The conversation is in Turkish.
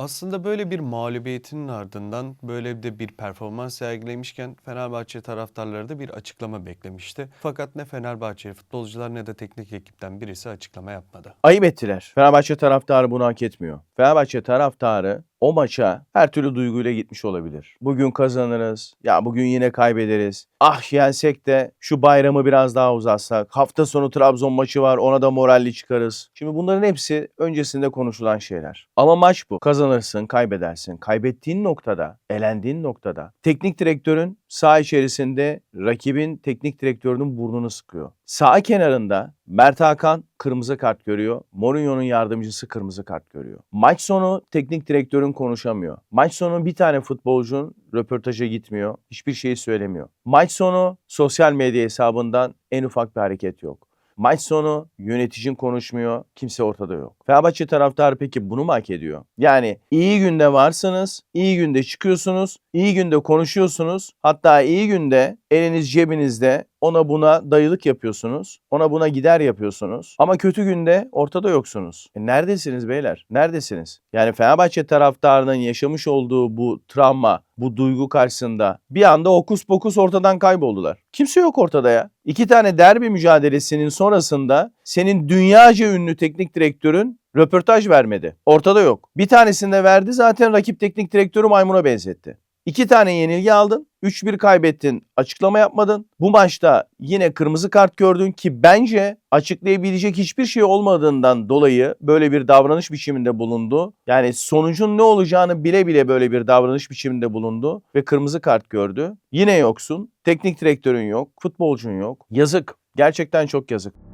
Aslında böyle bir mağlubiyetinin ardından böyle de bir performans sergilemişken Fenerbahçe taraftarları da bir açıklama beklemişti. Fakat ne Fenerbahçe futbolcular ne de teknik ekipten birisi açıklama yapmadı. Ayıp ettiler. Fenerbahçe taraftarı bunu hak etmiyor. Fenerbahçe taraftarı o maça her türlü duyguyla gitmiş olabilir. Bugün kazanırız. Ya bugün yine kaybederiz. Ah yensek de şu bayramı biraz daha uzatsak. Hafta sonu Trabzon maçı var ona da moralli çıkarız. Şimdi bunların hepsi öncesinde konuşulan şeyler. Ama maç bu. Kazanırsın, kaybedersin. Kaybettiğin noktada, elendiğin noktada teknik direktörün saha içerisinde rakibin teknik direktörünün burnunu sıkıyor. Sağ kenarında Mert Hakan kırmızı kart görüyor. Mourinho'nun yardımcısı kırmızı kart görüyor. Maç sonu teknik direktörün konuşamıyor. Maç sonu bir tane futbolcunun röportaja gitmiyor. Hiçbir şeyi söylemiyor. Maç sonu sosyal medya hesabından en ufak bir hareket yok. Maç sonu yöneticin konuşmuyor, kimse ortada yok. Fenerbahçe taraftarı peki bunu mu hak ediyor? Yani iyi günde varsınız, iyi günde çıkıyorsunuz, iyi günde konuşuyorsunuz. Hatta iyi günde eliniz cebinizde ona buna dayılık yapıyorsunuz. Ona buna gider yapıyorsunuz. Ama kötü günde ortada yoksunuz. E neredesiniz beyler? Neredesiniz? Yani Fenerbahçe taraftarının yaşamış olduğu bu travma, bu duygu karşısında bir anda okus pokus ortadan kayboldular. Kimse yok ortada ya. İki tane derbi mücadelesinin sonrasında senin dünyaca ünlü teknik direktörün röportaj vermedi. Ortada yok. Bir tanesinde verdi zaten rakip teknik direktörü maymuna benzetti. İki tane yenilgi aldın. 3-1 kaybettin. Açıklama yapmadın. Bu maçta yine kırmızı kart gördün ki bence açıklayabilecek hiçbir şey olmadığından dolayı böyle bir davranış biçiminde bulundu. Yani sonucun ne olacağını bile bile böyle bir davranış biçiminde bulundu ve kırmızı kart gördü. Yine yoksun. Teknik direktörün yok, futbolcun yok. Yazık. Gerçekten çok yazık.